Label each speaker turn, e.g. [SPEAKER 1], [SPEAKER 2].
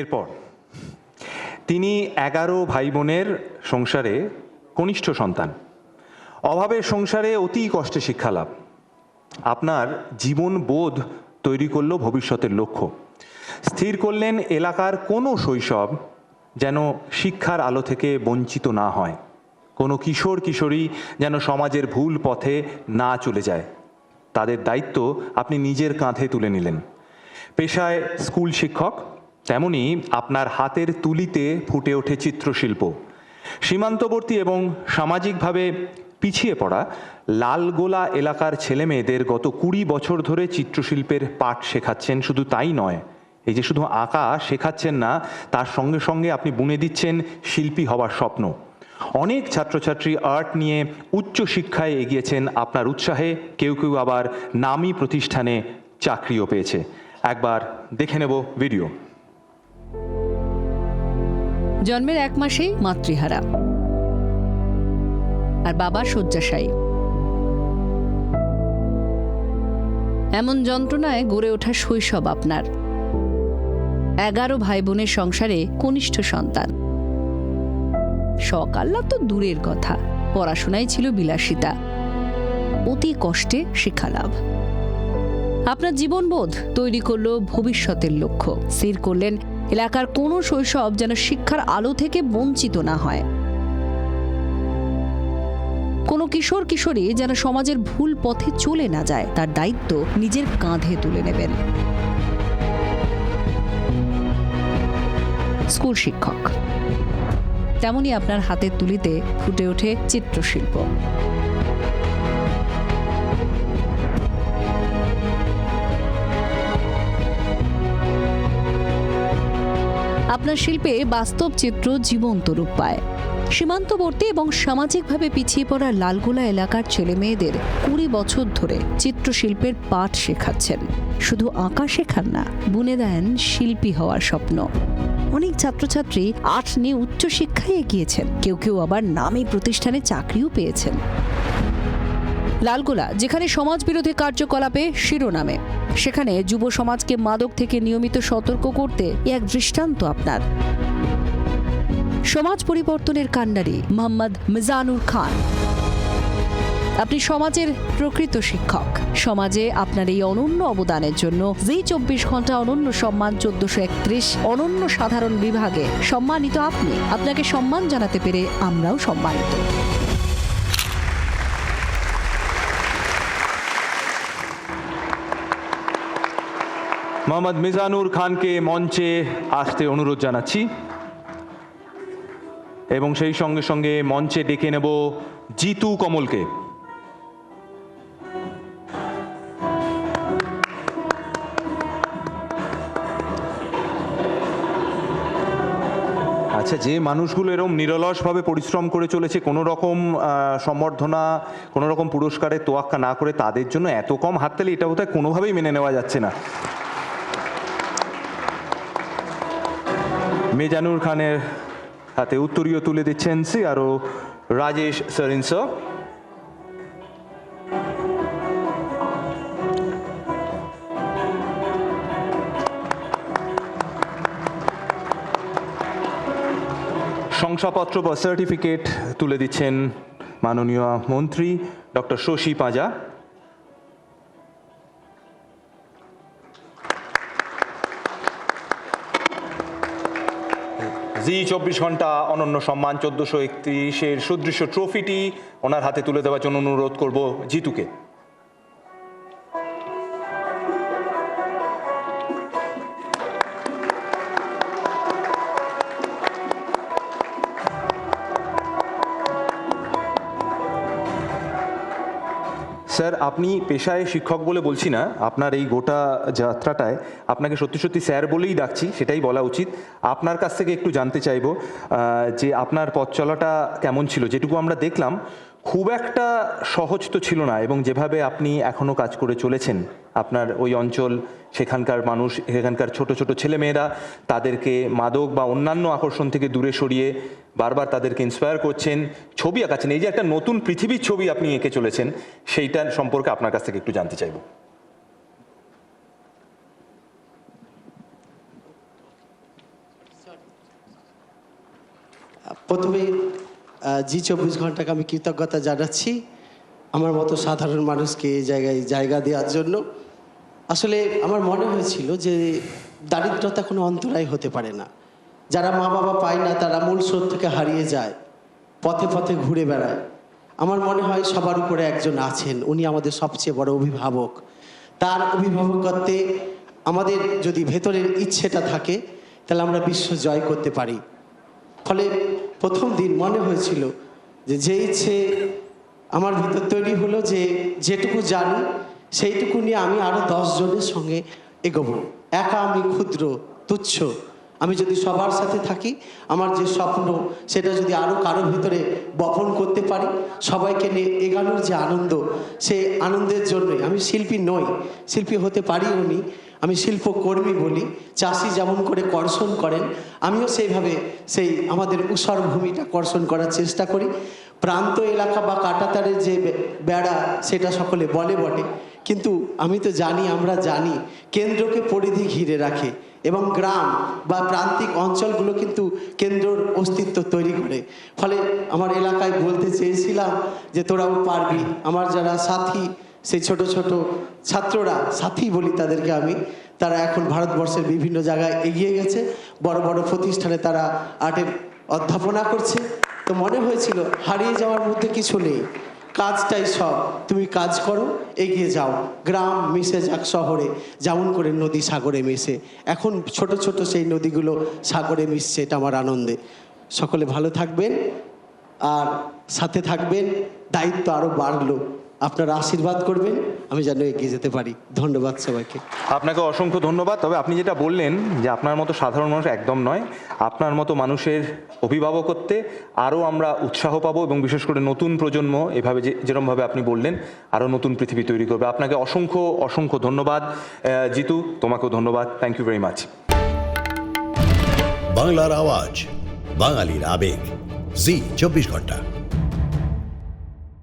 [SPEAKER 1] এরপর, তিনি এগারো ভাই বোনের সংসারে কনিষ্ঠ সন্তান। অভাবের সংসারে অতি কষ্টে শিক্ষালাভ আপনার জীবন বোধ তৈরি করল ভবিষ্যতের লক্ষ্য। স্থির করলেন এলাকার কোনো শৈশব যেন শিক্ষার আলো থেকে বঞ্চিত না হয়। কোনো কিশোর, কিশোরী যেন সমাজের ভুল পথে না চলে যায়। তাদের দায়িত্ব আপনি নিজের কাঁধে তুলে নিলেন। পেশায় স্কুল শিক্ষক তেমনি আপনার হাতের তুলিতে ফুটে ওঠে চিত্রশিল্প। সীমান্তবর্তী এবং সামাজিকভাবে পিছিয়ে পড়া লালগোলা এলাকার ছেলেমেয়েদের গত কুড়ি বছর ধরে চিত্রশিল্পের পাঠ শেখাচ্ছেন, শুধু তাই নয়, এই যে শুধু আঁকা শেখাচ্ছেন না, তার সঙ্গে সঙ্গে আপনি বুনে দিচ্ছেন শিল্পী হওয়ার স্বপ্ন। অনেক ছাত্রছাত্রী আর্ট নিয়ে উচ্চ শিক্ষায় এগিয়েছেন আপনার উৎসাহে, কেউ কেউ আবার নামী প্রতিষ্ঠানে চাকরিও পেয়েছে। একবার দেখে নেব ভিডিও।
[SPEAKER 2] জন্মের এক মাসেই মাতৃহারা। আর বাবা শয্যাশায়ী। এমন যন্ত্রণায় গড়ে ওঠা শৈশব আপনার। এগারো ভাই বোনের সংসারে কনিষ্ঠ সন্তান। আহ্লাদ তো দূরের কথা পড়াশোনায় ছিল বিলাসিতা। অতি কষ্টে শিক্ষালাভ আপনার জীবনবোধ তৈরি করল ভবিষ্যতের লক্ষ্য। স্থির করলেন এলাকার কোনো শৈশব যেন শিক্ষার আলো থেকে বঞ্চিত না হয়। কোনো কিশোর কিশোরী যেন সমাজের ভুল পথে চলে না যায়, তার দায়িত্ব নিজের কাঁধে তুলে নেবেন। স্কুল শিক্ষক। তেমনি আপনার হাতের তুলিতে ফুটে ওঠে চিত্রশিল্প। আপনার শিল্পে বাস্তব চিত্র জীবন্ত রূপ পায়। সীমান্তবর্তী এবং সামাজিকভাবে পিছিয়ে পড়া লালগোলা এলাকার ছেলে মেয়েদের কুড়ি বছর ধরে চিত্রশিল্পের পাঠ শেখাচ্ছেন। শুধু আঁকা শেখান না, বুনে দেন শিল্পী হওয়ার স্বপ্ন। অনেক ছাত্রছাত্রী আর্ট নিয়ে উচ্চশিক্ষায় এগিয়েছেন। কেউ কেউ আবার নামী প্রতিষ্ঠানে চাকরিও পেয়েছেন। লালগোলা, যেখানে সমাজ বিরোধী কার্যকলাপে শিরোনামে। সেখানে যুব সমাজকে মাদক থেকে নিয়মিত সতর্ক করতে এক দৃষ্টান্ত আপনার। সমাজ পরিবর্তনের কাণ্ডারি মোহাম্মদ মিজানুর খান। আপনি সমাজের প্রকৃত শিক্ষক। সমাজে আপনার এই অনন্য অবদানের জন্য জি চব্বিশ ঘণ্টা অনন্য সম্মান, চোদ্দশো একত্রিশ অনন্য সাধারণ বিভাগে সম্মানিত আপনি। আপনাকে সম্মান জানাতে পেরে আমরাও সম্মানিত।
[SPEAKER 1] মোহাম্মদ মিজানুর খানকে মঞ্চে আসতে অনুরোধ জানাচ্ছি। এবং সেই সঙ্গে সঙ্গে মঞ্চে ডেকে নেব জিতু কমলকে। আচ্ছা যে মানুষগুলো এরকম নিরলসভাবে পরিশ্রম করে চলেছে, কোনো রকম সম্বর্ধনা, কোনো রকম পুরস্কারের তোয়াক্কা না করে তাদের জন্য এত কম হাততালি, এটা বোধহয় কোনোভাবেই মেনে নেওয়া যাচ্ছে না। মেজানুর খানের হাতে উত্তরীয় তুলে দিচ্ছেন সি আরও রাজেশ সরিনস। শংসাপত্র বা সার্টিফিকেট তুলে দিচ্ছেন মাননীয় মন্ত্রী ডক্টর শশী পাঁজা। জি, চব্বিশ ঘণ্টা অনন্য সম্মান, চোদ্দশো একত্রিশের সুদৃশ্য ট্রফিটি ওনার হাতে তুলে দেওয়ার জন্য অনুরোধ করব জিতুকে। স্যার, আপনি পেশায় শিক্ষক বলে বলছি না। আপনার এই গোটা যাত্রাটায় আপনাকে সত্যি সত্যি স্যার বলেই ডাকছি, সেটাই বলা উচিত। আপনার কাছ থেকে একটু জানতে চাইব যে আপনার পথ চলাটা কেমন ছিল? যেটুকু আমরা দেখলাম খুব একটা সহজ তো ছিল না এবং যেভাবে আপনি এখনও কাজ করে চলেছেন, আপনার ওই অঞ্চল, সেখানকার মানুষ, সেখানকার ছোট ছোট ছেলেমেয়েরা, তাদেরকে মাদক বা অন্যান্য আকর্ষণ থেকে দূরে সরিয়ে বারবার তাদেরকে ইন্সপায়ার করছেন, ছবি আঁকাচ্ছেন। এই যে একটা নতুন পৃথিবীর ছবি আপনি এঁকে চলেছেন সেইটার সম্পর্কে আপনার কাছ থেকে একটু জানতে চাইব।
[SPEAKER 3] প্রথমে জি চব্বিশ ঘন্টাকে আমি কৃতজ্ঞতা জানাচ্ছি আমার মতো সাধারণ মানুষকে এই জায়গায় জায়গা দেওয়ার জন্য। আসলে আমার মনে হয়েছিল যে দারিদ্রতা কোনো অন্তরায় হতে পারে না। যারা মা বাবা পায় না, তারা মূল স্রোত থেকে হারিয়ে যায়, পথে পথে ঘুরে বেড়ায়। আমার মনে হয় সবার উপরে একজন আছেন, উনি আমাদের সবচেয়ে বড় অভিভাবক। তার অভিভাবকত্বে আমাদের যদি ভেতরের ইচ্ছেটা থাকে, তাহলে আমরা বিশ্ব জয় করতে পারি। ফলে প্রথম দিন মনে হয়েছিল যে যে ইচ্ছে আমার ভিতর তৈরি হলো যে যেটুকু জানি, সেইটুকু নিয়ে আমি আরও জনের সঙ্গে এগোবো। একা আমি ক্ষুদ্র, তুচ্ছ। আমি যদি সবার সাথে থাকি, আমার যে স্বপ্ন, সেটা যদি আরও কারও ভিতরে বপন করতে পারি, সবাইকে নিয়ে এগানোর যে আনন্দ, সে আনন্দের জন্যই। আমি শিল্পী নই, শিল্পী হতে পারিও নি। আমি শিল্পকর্মী বলি, চাষি যেমন করে কর্ষণ করেন, আমিও সেইভাবে সেই আমাদের উষর ভূমিটা কর্ষণ করার চেষ্টা করি। প্রান্ত এলাকা বা কাটাতারের যে বেড়া, সেটা সকলে বলে বটে। কিন্তু আমি তো জানি, আমরা জানি, কেন্দ্রকে পরিধি ঘিরে রাখে এবং গ্রাম বা প্রান্তিক অঞ্চলগুলো কিন্তু কেন্দ্রর অস্তিত্ব তৈরি করে। ফলে আমার এলাকায় বলতে চেয়েছিলাম যে তোরাও পারবি। আমার যারা সাথী সেই ছোট ছোট ছাত্ররা, সাথী বলি তাদেরকে আমি, তারা এখন ভারতবর্ষের বিভিন্ন জায়গায় এগিয়ে গেছে। বড় বড় প্রতিষ্ঠানে তারা আর্টের অধ্যাপনা করছে। তো মনে হয়েছিল হারিয়ে যাওয়ার মধ্যে কিছু নেই। কাজটাই সব। তুমি কাজ করো, এগিয়ে যাও। গ্রাম মিশে যাক শহরে। যেমন করে নদী সাগরে মিশে। এখন ছোট ছোট সেই নদীগুলো সাগরে মিশছে, এটা আমার আনন্দে। সকলে ভালো থাকবেন। আর সাথে থাকবেন। দায়িত্ব আরও বাড়লো। আপনারা আশীর্বাদ করবেন আমি যেন এগিয়ে যেতে পারি। ধন্যবাদ সবাইকে।
[SPEAKER 1] আপনাকে অসংখ্য ধন্যবাদ। তবে আপনি যেটা বললেন যে আপনার মতো সাধারণ মানুষ একদম নয় আপনার মতো মানুষের অভিভাবকত্বে আরও আমরা উৎসাহ পাবো এবং বিশেষ করে নতুন প্রজন্ম এভাবে যে যেরমভাবে আপনি বললেন আরও নতুন পৃথিবী তৈরি করবে। আপনাকে অসংখ্য অসংখ্য ধন্যবাদ। জিতু তোমাকেও ধন্যবাদ। থ্যাংক ইউ ভেরি মাচ
[SPEAKER 4] বাংলার আওয়াজ বাঙালির আবেগ। জি চব্বিশ ঘণ্টা।